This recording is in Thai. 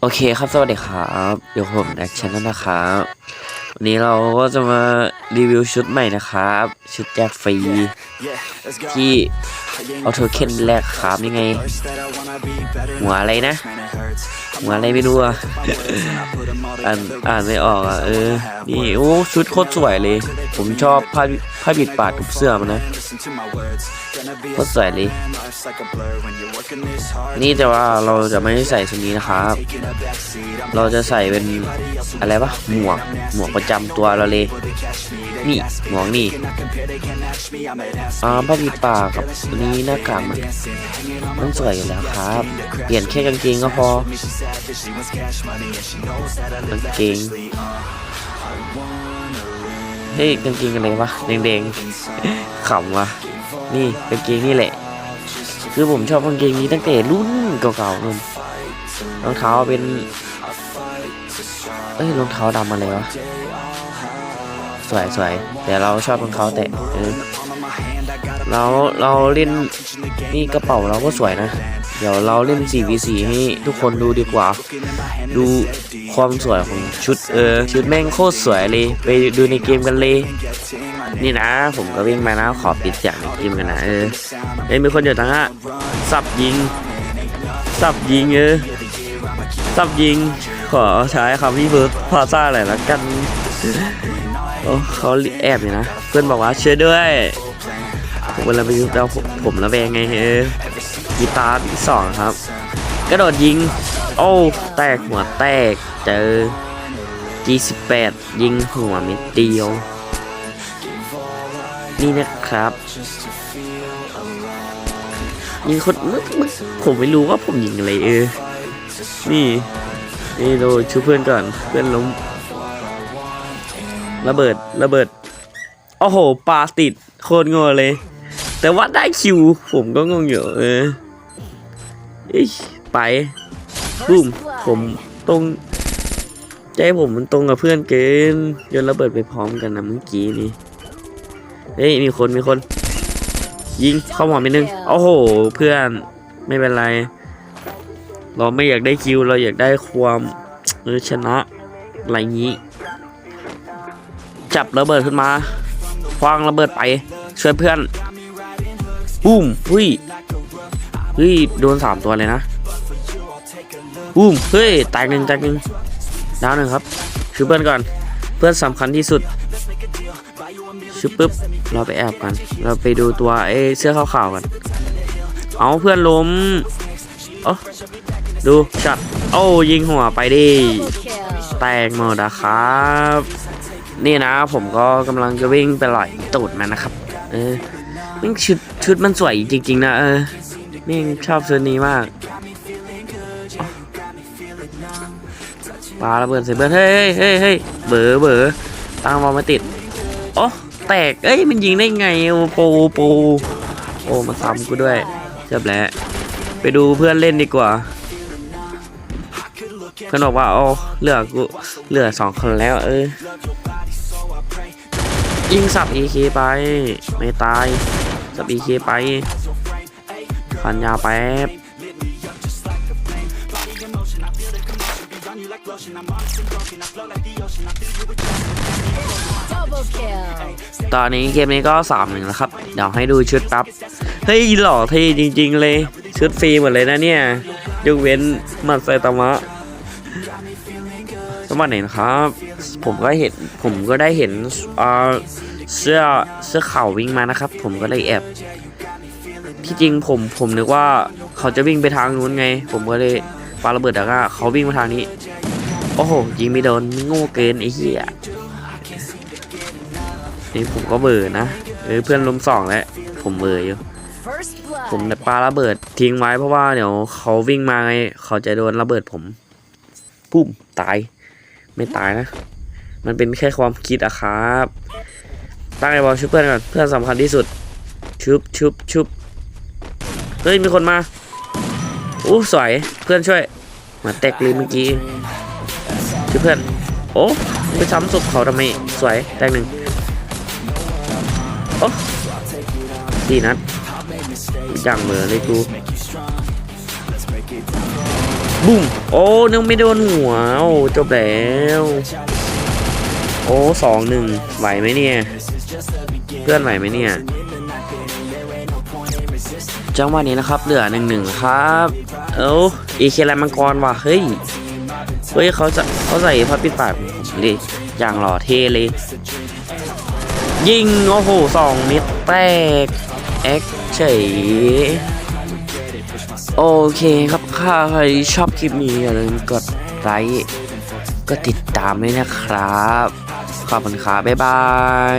โอเคครับสวัสดีครับเดี๋ยวผมแอคชั่นนะครับวันนี้เราก็จะมารีวิวชุดใหม่นะครับ ชุดแจกฟรีที่เอาเทอร์เคนแลกครับยังไง หัวอะไรนะ หัวอะไรไม่รู้อะอ่านอ่านไม่ออกอะเออนี่โอ้ชุดโคตรสวยเลย ผมชอบผ้าผ้าปิดปากกับเสื้อมันนะโคตรสวยเลยนี่แต่ว่าเราจะไม่ใส่ชุดนี้นะครับ เราจะใส่เป็นอะไรปะหมวกหมวกประจำตัวเราเลยนี่หมวกนี่อ่าผ้าปิดปากกับนนี้หน้ากากมันมันสวยอยู่แล้วครับ เปลี่ยนแค่กางเกงก็พอกางเกงเฮ้ยกางเกงอะไรวะแดงๆ ขำวะนี่กางเกงนี่แหละ คือผมชอบกางเกงนี้ตั้งแต่รุ่นเก่าๆนู่นรองเท้าเป็น เอ้ยรองเท้าดำอะไรวะสวยสวยแต่เราชอบรองเท้าแตะเออเราเราเล่นนี่กระเป๋าเราก็สวยนะ เดี๋ยวเราเล่น 4v4 ให้ทุกคนดูดีกว่า ดูความสวยของชุดเออ ชุดแม่งโคตรสวยเลย ไปดูในเกมกันเลย นี่นะ ผมก็วิ่งมานะขอปิดจากในเกมกันนะ เออเอ้ยมีคนอยู่ทางอะสับยิง สับยิงเออ สับยิง ขอใช้คำพี่เบิร์ดพาซ่าอะไรละกันโอ้เขาแอบอยู่นะ เพื่อนบอกว่าช่วยด้วยผมเวลาไปดูเราผมระแวงไงเออ กีตาร์ที่สองครับ กระโดดยิง โอ้แตกหัวแตกเจอ G18 ยิงหัวม็ดเดียว นี่นะครับยิงคนมึกมึกผมไม่รู้ว่าผมยิงอะไรเออ นี่ นี่ดูชูเพื่อนก่อน เพื่อนล้ม ระเบิด ระเบิด โอ้โห ปลาติด โคตรโง่เลย แต่ว่าได้คิว ผมก็งงอยู่ เออ ไปบุ้มผมตรงใจผมมันตรงกับเพื่อนเกินโยนระเบิดไปพร้อมกันนะเมื่อกี้นี่เฮ้ยมีคนมีคน ยิงเข้าหัวไปนึงโอ้โห เพื่อนไม่เป็นไร เราไม่อยากได้คิวเราอยากได้ความออชนะอะไรงี้ จับระเบิดขึ้นมาคว้างระเบิดไปช่วยเพื่อนปุ้มเฮ้ย เฮ้ย โดนสามตัวเลยนะปุ้มเฮ้ยแตกหนึ่งแตกหนึ่งดาวหนึ่งครับช่วยเพื่อนก่อน เพื่อนสำคัญที่สุดชุบปุ๊บ เราไปแอบกัน เราไปดูตัวไอ้เสื้อขาวๆกัน เอาเพื่อนล้มเอ้ดูจัด โอ้ยิงหัวไปดิ แตกหมดนะครับ นี่นะผมก็กำลังจะวิ่งไปไหลตูดมันนะครับ เออมันชุดชุดมันสวยจริง ๆ นะเออ นี่ชอบชุดนี้มากปาระเบิดใส่เบิร์ดเฮ้ยเฮ้ยเฮ้ยเบอเบอตั้งบอลมาติดโอ้แตกเอ้ยมันยิงได้ไงโอ้ปโปโอ้มาซ้ำกูด้วยเจ็บแล้วไปดูเพื่อนเล่นดีกว่าเพื่อนบอกว่าโอ้เหลือกูเหลือสองคนแล้วเออยิงสับ EK ไป ไม่ตายสับ EK ไป พันยาแป๊บตอนนี้เกมนี้ก็สามหนึ่งแล้วครับ เดี๋ยวให้ดูชุดแป๊บ เฮ้ยหล่อเท่จริง ๆ เลย ชุดฟรีหมดเลยนะเนี่ยยกเว้นมัดไซตามะสมัครไหนนะครับ ผมก็เห็นผมก็ได้เห็นอ่าเสื้อเสื้อขาววิ่งมานะครับ ผมก็เลยแอบ ที่จริงผมผมนึกว่าเขาจะวิ่งไปทางนู้นไง ผมก็เลยปาระเบิดแต่ก็เขาวิ่งมาทางนี้ โอ้โหยิงไม่โดนโง่เกินไอ้เหี้ยนี่ผมก็เบื่อนะเออเพื่อนล้มสองแล้วผมเบื่ออยู่ผมปาระเบิดทิ้งไว้เพราะว่าเดี๋ยวเขาวิ่งมาไงเขาจะโดนระเบิดผมปุ้มตาย ไม่ตายนะ มันเป็นแค่ความคิดอะครับ ตั้งไอ้บอลชุบเพื่อนก่อนเพื่อนสำคัญที่สุดชุบชุบชุบ เฮ้ย มีคนมา อู้สวยเพื่อนช่วย มาแตกเลยเมื่อกี้ชุบเพื่อน โอ้ไปซ้ำศพเขาทำไม สวยแตกหนึ่งโอ้สี่นัดจังเหมือนเลยกูบบุ้มโอ้นึกไม่โดนหัวโอ้จบแล้ว โอ้สองหนึ่งไหวไหมเนี่ย เพื่อนไหวไหมเนี่ย จังหวะนี้นะครับ เหลือหนึ่งหนึ่งครับ เอ้าเอเคแลมังกรว่ะเฮ้ยเฮ้ยเขาจะเขาใส่ผ้าปิดปากดิอย่างหล่อเทเลย ยิง โอ้โหสองเม็ดแตกแอคเฉยโอเคครับถ้าใครชอบคลิปนี้อย่าลืมกดไลค์ก็ติดตามด้วยนะครับ ขอบคุณครับบ๊ายบาย